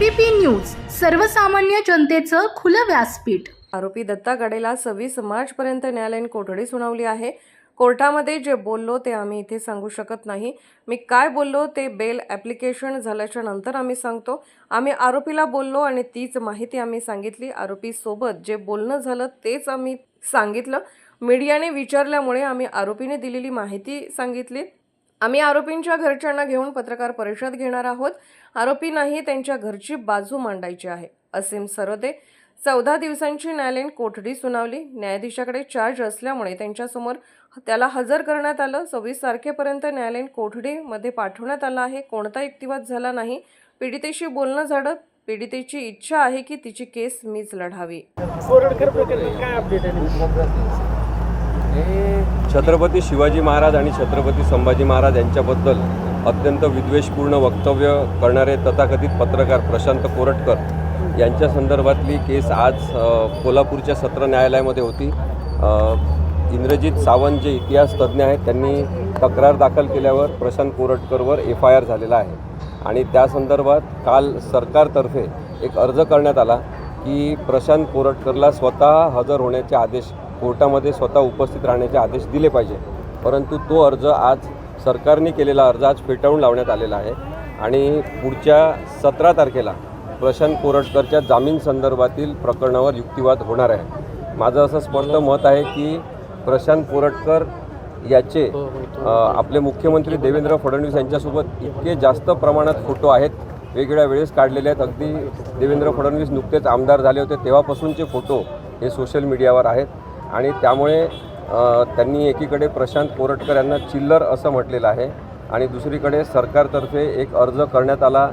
ABP news सर्वसामान्य जनतेचं खुलं व्यासपीठ. आरोपी दत्ता गडेला सव्वीस मार्चपर्यंत न्यायालयीन कोठडी सुनावली आहे. कोर्टामध्ये जे बोललो ते आम्ही इथे सांगू शकत नाही. मी काय बोललो ते बेल ॲप्लिकेशन झाल्याच्यानंतर आम्ही सांगतो. आम्ही आरोपीला बोललो आणि तीच माहिती आम्ही सांगितली. आरोपीसोबत जे बोलणं झालं तेच आम्ही सांगितलं. मीडियाने विचारल्यामुळे आम्ही आरोपीने दिलेली माहिती सांगितली. आम्ही आरोपींच्या घरच्यांना घेऊन पत्रकार परिषद घेणार आहोत. आरोपी नाही त्यांच्या घरची बाजू मांडायची आहे. असीम सरोदे चौदा दिवसांची न्यायालयीन कोठडी सुनावली. न्यायाधीशाकडे चार्ज असल्यामुळे त्यांच्यासमोर त्याला हजर करण्यात आलं. सव्वीस तारखेपर्यंत न्यायालयीन कोठडीमध्ये पाठवण्यात आलं आहे. कोणता युक्तिवाद झाला नाही. पीडितेशी बोलणं झालं. पीडितेची इच्छा आहे की तिची केस मीच लढावी. छत्रपती शिवाजी महाराज आणि छत्रपती संभाजी महाराज यांच्याबद्दल अत्यंत विद्वेषपूर्ण वक्तव्य करणारे तथाकथित पत्रकार प्रशांत कोरटकर यांच्या संदर्भातली केस आज कोल्हापूरच्या सत्र न्यायालयामध्ये होती. इंद्रजित सावंत जे इतिहास तज्ज्ञ आहेत त्यांनी तक्रार दाखल केल्यावर प्रशांत कोरटकरवर एफ आय आर झालेला आहे. आणि त्या संदर्भात काल सरकारतर्फे एक अर्ज करण्यात आला की प्रशांत कोरटकरला स्वतः हजर होण्याचे आदेश कोर्टामध्ये स्वतः उपस्थित राहण्याचे आदेश दिले पाहिजे. परंतु तो अर्ज आज सरकारने केलेला अर्ज आज फेटाळून लावण्यात आलेला आहे. आणि पुढच्या सतरा तारखेला प्रशांत कोरटकरच्या जामीन संदर्भातील प्रकरणावर युक्तिवाद होणार आहे. माझं असं स्पष्ट मत आहे की प्रशांत कोरटकर याचे अ, आपले मुख्यमंत्री देवेंद्र फडणवीस यांच्यासोबत इतके जास्त प्रमाणात फोटो आहेत वेगवेगळ्या वेळेस काढलेले आहेत. अगदी देवेंद्र फडणवीस नुकतेच आमदार झाले होते. तेव्हापासूनचे फोटो हे सोशल मीडियावर आहेत. आणि त्यामुळे त्यांनी एकीकडे प्रशांत कोरटकर यांना चिल्लर असं म्हटलेलं आहे आणि दुसरीकडे सरकारतर्फे एक अर्ज करण्यात आला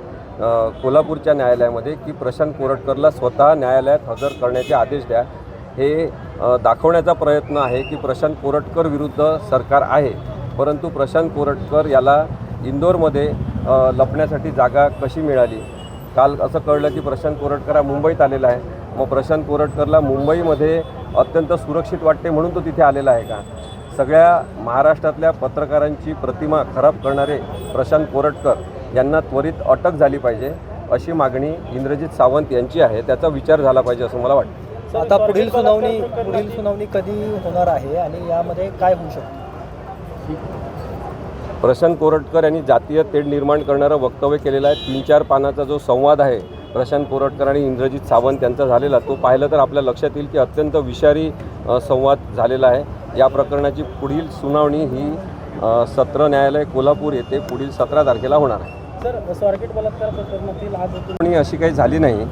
कोल्हापूरच्या न्यायालयामध्ये की प्रशांत कोरटकरला स्वतः न्यायालयात हजर करण्याचे आदेश द्या. हे दाखवण्याचा प्रयत्न आहे की प्रशांत कोरटकर विरुद्ध सरकार आहे परंतु प्रशांत कोरटकर याला इंदोरमध्ये लपण्यासाठी जागा कशी मिळाली? काल असं कळलं की प्रशांत कोरटकर हा मुंबईत आलेला आहे. मग प्रशांत कोरटकरला मुंबईमध्ये अत्यंत सुरक्षित वाटते म्हणून तो तिथे आलेला आहे का? सगळ्या महाराष्ट्रातल्या पत्रकारांची प्रतिमा खराब करणारे प्रशांत कोरटकर यांना त्वरित अटक झाली पाहिजे अशी मागणी इंद्रजित सावंत यांची आहे. त्याचा विचार झाला पाहिजे असं मला वाटतं. आता पुढील सुनावणी पुढील सुनावणी कधी होणार आहे आणि यामध्ये काय होऊ शकतं? प्रशांत कोरटकर यांनी जातीय तेढ निर्माण करणारं वक्तव्य केलेलं आहे. तीन चार पानाचा जो संवाद आहे प्रशांत कोरटकर आणि इंद्रजित सावंत यांचा झालेला तो पाहिलं तर आपल्या लक्षात येईल की अत्यंत विषारी संवाद झालेला आहे. या प्रकरणाची पुढील सुनावणी ही सत्र न्यायालय कोल्हापूर येथे पुढील सतरा तारखेला होणार आहे. सर स्वारगेट बलात्कार प्रकरणातील आज सुनावणी अशी काही झाली नाही.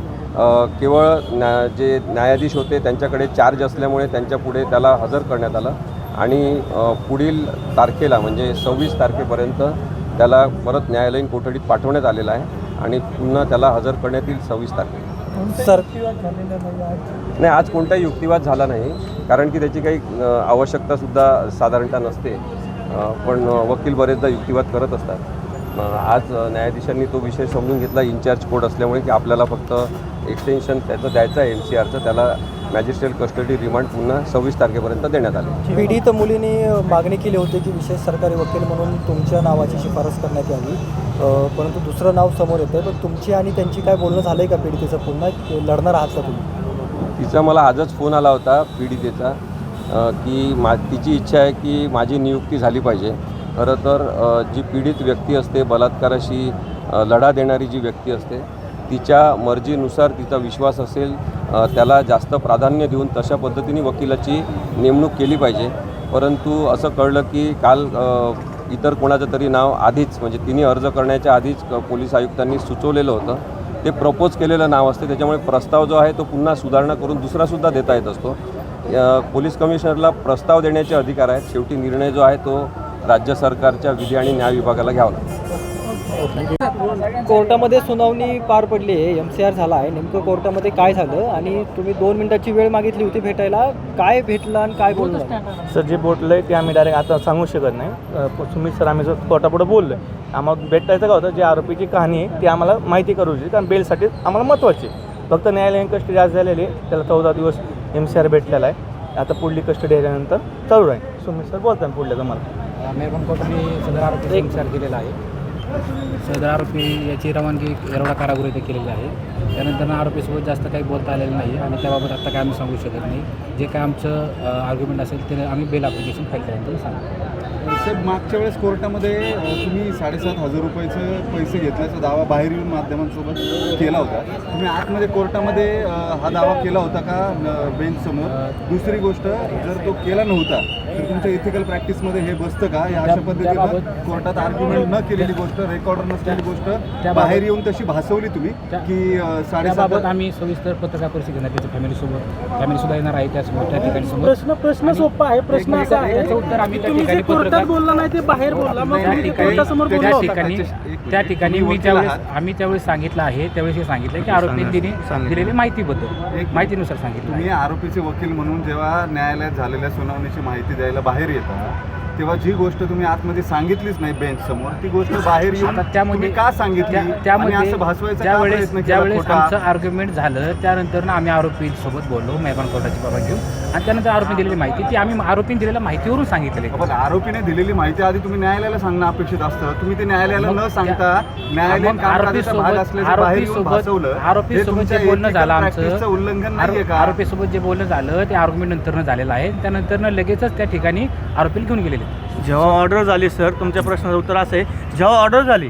केवळ न्या जे न्यायाधीश होते त्यांच्याकडे चार्ज असल्यामुळे त्यांच्या पुढे त्याला हजर करण्यात आलं. आणि पुढील तारखेला म्हणजे सव्वीस तारखेपर्यंत त्याला परत न्यायालयीन कोठडीत पाठवण्यात आलेलं आहे. आणि पुन्हा त्याला हजर करण्यात येईल सव्वीस तारखेला सर झालेला नाही आज नाही आज कोणताही युक्तिवाद झाला नाही कारण की त्याची काही आवश्यकतासुद्धा साधारणतः नसते. पण वकील बरेचदा युक्तिवाद करत असतात. आज न्यायाधीशांनी तो विषय समजून घेतला. इन्चार्ज कोर्ट असल्यामुळे की आपल्याला फक्त एक्सटेन्शन त्याचं द्यायचं आहे एम सी आरचं त्याला मॅजिस्ट्रेट कस्टडी रिमांड पुन्हा सव्वीस तारखेपर्यंत देण्यात आले. पीडित मुलीने मागणी केली होती की विशेष सरकारी वकील म्हणून तुमच्या नावाची शिफारस करण्यात यावी. परंतु दुसरं नाव समोर येतं पण तुमची आणि त्यांची काय बोलणं झालं आहे का पीडितेचं पुन्हा? लढणार आहात का तुम्ही? तिचा मला आजच फोन आला होता पीडितेचा की मा तिची इच्छा आहे की माझी नियुक्ती झाली पाहिजे. खरं तर जी पीडित व्यक्ती असते बलात्काराशी लढा देणारी जी व्यक्ती असते तिच्या मर्जीनुसार तिचा विश्वास असेल त्याला जास्त प्राधान्य देऊन तशा पद्धतीने वकिलाची नेमणूक केली पाहिजे. परंतु असं कळलं की काल इतर कोणाचं तरी नाव आधीच म्हणजे तिने अर्ज करण्याच्या आधीच पोलीस आयुक्तांनी सुचवलेलं होतं. ते प्रपोज केलेलं नाव असते त्याच्यामुळे प्रस्ताव जो आहे तो पुन्हा सुधारणा करून दुसरासुद्धा देता येत असतो. पोलीस कमिशनरला प्रस्ताव देण्याचे अधिकार आहेत. शेवटी निर्णय जो आहे तो राज्य सरकारच्या विधी आणि न्याय विभागाला घ्यावा लागतो. कोर्टामध्ये सुनावणी पार पडली आहे एम सी आर झाला आहे. नेमकं कोर्टामध्ये काय झालं आणि तुम्ही दोन मिनिटाची वेळ मागितली होती भेटायला. काय भेटलं आणि काय बोललं? सर जे बोललं आहे ते आम्ही डायरेक्ट आता सांगू शकत नाही. सुमित सर आम्ही जर कोर्टापुढे बोललो आहे आम्हाला भेटायचं का होतं? जे आरोपीची कहाणी आहे ती आम्हाला माहिती करू इच्छित कारण बेलसाठी आम्हाला महत्त्वाची आहे. फक्त न्यायालयीन कस्टडी आज झालेली आहे. त्याला चौदा दिवस एम सी आर भेटलेला आहे. आता पुढली कस्टडी आल्यानंतर चालू राहील. सुमित सर बोलतात पुढल्या तुम्हाला. मेहरबान कोर्टाने सदर आरोपी संचार केलेला आहे. सदर आरोपी याची रवानगी येरवडा कारागृह इथे केलेली आहे. त्यानंतर आरोपीसोबत जास्त काही बोलता आलेलं नाही आणि त्याबाबत आत्ता काय आम्ही सांगू शकत नाही. जे काय आमचं आर्ग्युमेंट असेल ते आम्ही बेल ॲप्लिकेशन फाईल केल्यानंतर सांगू. साहेब मागच्या वेळेस कोर्टामध्ये तुम्ही साडेसात हजार रुपयाचे पैसे घेतल्याचा दावा बाहेर येऊन माध्यमांसोबत केला होता. तुम्ही आतमध्ये कोर्टामध्ये हा दावा केला होता का बेंच समोर? दुसरी गोष्ट जर तो केला नव्हता तर तुमच्या इथिकल प्रॅक्टिसमध्ये हे बसतं का? या अशा पद्धतीनं कोर्टात आर्ग्युमेंट न केलेली गोष्ट रेकॉर्डर नसलेली गोष्ट बाहेर येऊन तशी भासवली तुम्ही की साडेसात आम्ही सविस्तर पत्रकार परिषद घेणार त्याच्या फॅमिलीसोबत फॅमिलीसुद्धा येणार आहे त्यासमोर त्या ठिकाणी समोर प्रश्न प्रश्न सोपा आहे प्रश्न असा आहे. त्याचं उत्तर आम्ही त्या ठिकाणी कोर्टात पत्रकार बोलला नाही ते बाहेर बोलला मग त्या तुम्ही ते ठिकाणी कोर्टासमोर बोलला त्या होता का? ठिकाणी एक मिनिट. त्या ठिकाणी तुम्ही मी आहात. आम्ही त्यावेळेस सांगितलं आहे त्यावेळेस हे सांगितलं की आरोपींनी सांगितलं. दिलेली माहितीबद्दल मिनिट. माहितीनुसार सांगितलं तुम्ही आरोपीचे वकील म्हणून जेव्हा न्यायालयात झालेल्या सुनावणीची माहिती द्यायला बाहेर येता तेव्हा जी गोष्ट तुम्ही आतमध्ये सांगितलीच नाही बेंच समोर ती गोष्ट बाहेर येऊन आता त्यामध्ये तुम्ही का सांगितली त्या- आणि त्यामध्ये असं भासवायचा का ज्यावेळेस प्रयत्न केला ज्यावेळेस खोटा? आमचं आर्ग्युमेंट झालं त्यानंतर ना आम्ही आरोपीसोबत बोललो मेहमान कोर्टाची बाबा घेऊन आणि त्यानंतर आरोपी दिलेली माहिती ती आम्ही आरोपीने दिलेल्या माहितीवरून सांगितलेली. पण आरोपीने दिलेली माहिती आधी तुम्ही न्यायालयाला सांगणं अपेक्षित असतं. तुम्ही ते न्यायालयाला न सांगता न्यायालयीन कामकाजाचा भाग असल्याचं बाहेर येऊन हे आरोपीसोबत तुमच्या जे बोलणं ethical झालं practice चं आमचं उल्लंघन नाहीये आरो- का? आरोपीसोबत जे बोलणं झालं ते आर्ग्युमेंट नंतरनं झालेलं आहे. त्यानंतरनं लगेचच त्या ठिकाणी आरोपीला घेऊन गेलेले. जेव्हा ऑर्डर झाली सर तुमच्या प्रश्नाचं उत्तर असं आहे. जेव्हा ऑर्डर झाली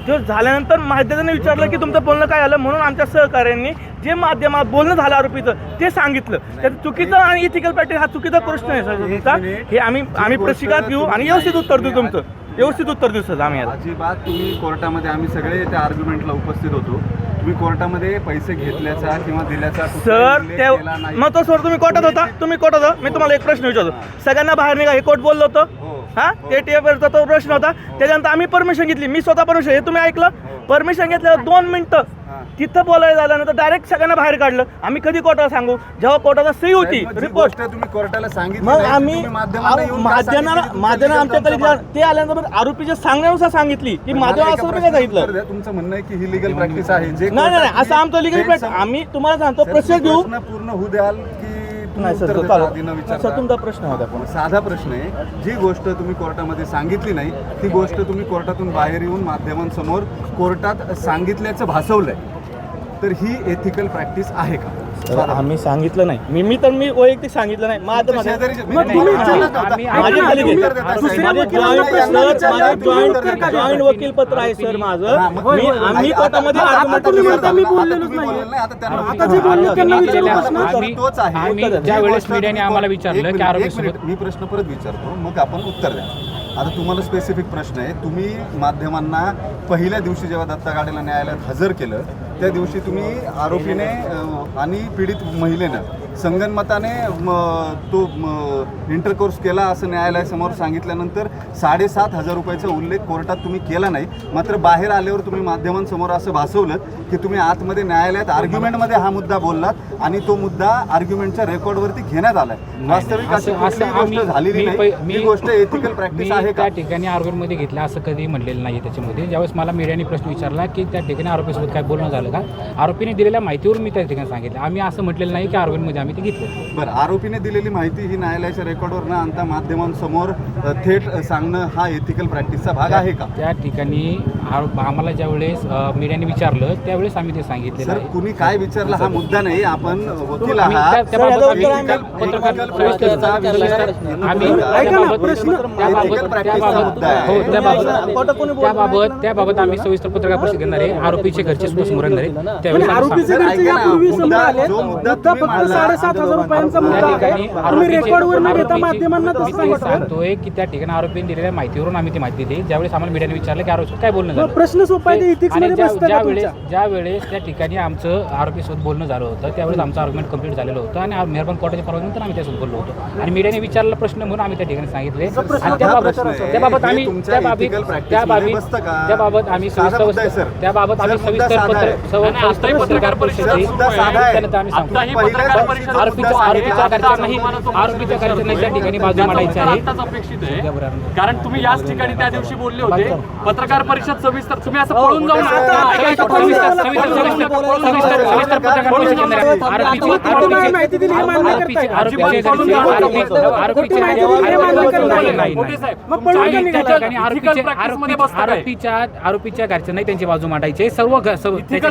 तेव्हा झाल्यानंतर माध्यमाने विचारलं की तुमचं बोलणं काय आलं म्हणून आमच्या सहकार्यांनी जे माध्यमात बोलणं झालं आरोपीचं ते सांगितलं. त्यात चुकीचं आणि इथिकल प्रॅक्टिस हा चुकीचा प्रश्न आहे सर तुमचा. हे आम्ही आम्ही प्रतिसाद घेऊ आणि व्यवस्थित उत्तर देऊ तुमचं. व्यवस्थित उत्तर देऊ सर आम्ही अजिबात तुम्ही कोर्टामध्ये आम्ही सगळे त्या आर्ग्युमेंटला उपस्थित होतो. तुम्ही कोर्टामध्ये पैसे घेतल्याचा किंवा दिल्याचा सर त्या. मग तो सर तुम्ही कोर्टात होता. तुम्ही कोर्टात मी तुम्हाला एक प्रश्न विचारतो. सगळ्यांना बाहेर निघा. हे कोर्ट बोललो. होतं. हा? ते टीएफचा तो प्रश्न होता. त्याच्यानंतर आम्ही परमिशन घेतली. मी स्वतः परमिशन हे तुम्ही ऐकलं? परमिशन घेतल्यावर दोन मिनिटं हो. हा. तिथं बोलायला झाल्यानंतर डायरेक्ट सगळ्यांना बाहेर काढलं. आम्ही कधी कोर्टाला सांगू? जेव्हा कोर्टाला सही होती रिपोर्ट तुम्ही कोर्टाला सांगितली मग आम्ही माध्यमांना माध्यम आमच्याकडे ते आल्यानंतर आरोपीच्या सांगण्यानुसार सांगितली की माध्यम असं काय सांगितलं. तुमचं म्हणणं आहे की ही लिगल प्रॅक्टिस आहे. जे नाही नाही असं आमचं लिगल बेंच- आम्ही तुम्हाला सांगतो तुम्ही घेऊ. प्रश्न पूर्ण होऊ द्याल. नाही सर तो? तुमचा प्रश्न होता पण साधा प्रश्न आहे. जी गोष्ट तुम्ही कोर्टामध्ये सांगितली नाही ती गोष्ट तुम्ही कोर्टातून बाहेर येऊन माध्यमांसमोर कोर्टात सांगितल्याचं भासवलंय. तर ही एथिकल प्रॅक्टिस आहे का? तर आम्ही सांगितलं नाही. मी मी तर मी वैयक्तिक सांगितलं नाही. माझं मग तुम्ही विचारलं colleague आहेत. दुसऱ्या वकिलांना प्रश्न विचारला, उत्तर का? जॉईंट वकीलपत्र आहे सर माझं. मी आम्ही कोर्टामध्ये आता- argument आता तुम्ही clear म्हणता झालं. मी आता बोललेलोच तुम्ही नाहीये. बोललेलं नाही, आता त्यांना आता जे बोलले आरोपी त्यांना दिलेला विचारलं प्रश्न प्रश्न. आम्ही- तोच आहे आम्ही जी ज्यावेळेस गोष्ट मीडियाने आम्हाला एक विचारलं मिनिट, की एक आरोपीसोबत- मिनिट, मी प्रश्न परत विचारतो. मग आपण उत्तर द्या. आता तुम्हाला स्पेसिफिक प्रश्न आहे. तुम्ही माध्यमांना पहिल्या दिवशी जेव्हा दत्ता गाडेला न्यायालयात हजर केलं त्या दिवशी तुम्ही आरोपीने आणि पीडित महिलेनं संगनमताने म, तो इंटरकोर्स केला असं न्यायालयासमोर सांगितल्यानंतर साडेसात हजार रुपयाचा उल्लेख कोर्टात तुम्ही केला नाही. मात्र बाहेर आल्यावर तुम्ही माध्यमांसमोर असं भासवलं की तुम्ही आतमध्ये न्यायालयात आर्ग्युमेंटमध्ये हा मुद्दा बोललात आणि तो मुद्दा आर्ग्युमेंटच्या रेकॉर्डवरती घेण्यात आलाय. वास्तविक अशी कुठलीही गोष्ट झालेली मी नाही. ही गोष्ट एथिकल प्रॅक्टिस आहे का? त्या ठिकाणी आरोपीमध्ये घेतलं असं कधी म्हणलेलं नाही त्याच्यामध्ये. ज्यावेळेस मला मीडियाने प्रश्न विचारला की त्या ठिकाणी आरोपीसोबत काय बोलणं झालं का आरोपीने दिलेल्या माहितीवरून मी त्या ठिकाणी सांगितलं आम्ही असं म्हटलेलं नाही की आरोपीमध्ये आम्ही ते घेतलं बरं आरोपीने दिलेली माहिती ही न्यायालयाच्या रेकॉर्डवर न आणता माध्यमांसमोर थेट सांगणं हा एथिकल प्रॅक्टिसचा भाग आहे का त्या ठिकाणी आरोप आम्हाला ज्यावेळेस मीडियाने विचारलं त्यावेळेस आम्ही ते आहे कुणी काय विचारलं हा मुद्दा नाही आपण वकील त्याबाबत त्याबाबत. हो आम्ही सविस्तर पत्रकार परिषद घेणार आहे आरोपीचे घरचे सुद्धा समोर येणार आहे त्यावेळेस पण आम्ही आरोपीचे सांगू. सर, घरचे ऐका ना, यापूर्वी समोर मुद्दा- आले. जो मुद्दा मुद्दा तुम्ही फक्त मांडला- साडेसात हजार रुपयांचा त्या मुद्दा ठिकाणी आहे. तुम्ही आरोपीचे- रेकॉर्डवर न घेता आरोपीचे- माध्यमांना मी तसं ते सांगता सांगतोय की त्या ठिकाणी आरोपीने दिलेल्या माहितीवरून आम्ही ती माहिती दिली. ज्यावेळेस आम्हाला मीडियाने विचारलं की आरोपी काय बोलणं झालं? प्रश्न सोपा आहे ते ते- ethics आणि मध्ये ज्या बसतं का ज्या वेळेस तुमच्या? ज्या वेळेस त्या ठिकाणी आमचं आरोपीसोबत बोलणं झालं होतं त्यावेळेस आमचं आर्ग्युमेंट कंप्लीट झालेलं होतं आणि मेहरबान कोर्टाच्या परवानगीनंतर आम्ही त्यासोबत बोललो होतो. आणि मीडियाने विचारलेला प्रश्न म्हणून आम्ही त्या ठिकाणी सांगितले. आणि त्याबाबत त्याबाबत हे आम्ही तुमच्या त्या बाबीत ethical practice त्या बाबीत मध्ये बसतं का? त्याबाबत आम्ही सविस्तर. त्याबाबत आम्ही सविस्तर पत्र पत्रकार साधा आहे. त्यानंतर आम्ही आरोपीच्या आरोपीच्या घरच्यांनाही आरोपीच्या घरच्यांनाही त्या ठिकाणी बाजू मांडायची आहे आत्ताच अपेक्षित आहे कारण तुम्ही याच ठिकाणी त्या दिवशी बोलले होते पत्रकार परिषद सविस्तर तुम्ही असं पळून आता- आता- ऐका, सविस्तर- सविस्तर- सविस्तर- सविस्तर- सविस्तर पत्रकार परिषद घेणार आहे. आरोपीची- हे आरोपीचे आरोपीचे जाऊ. आरोपीचे हे. नाही, नाही, मोठे नाही. साहेब, मग तुमच्या पळून आणि का त्या? ठिकाणी आरोपीच्या Ethical practice मध्ये आरोपी- बसतं काय? आरोपीच्या आरोपीच्या घरच्यांनाही त्यांची बाजू मांडायची आहे. सर्व घ- सर्व त्याच्या Ethical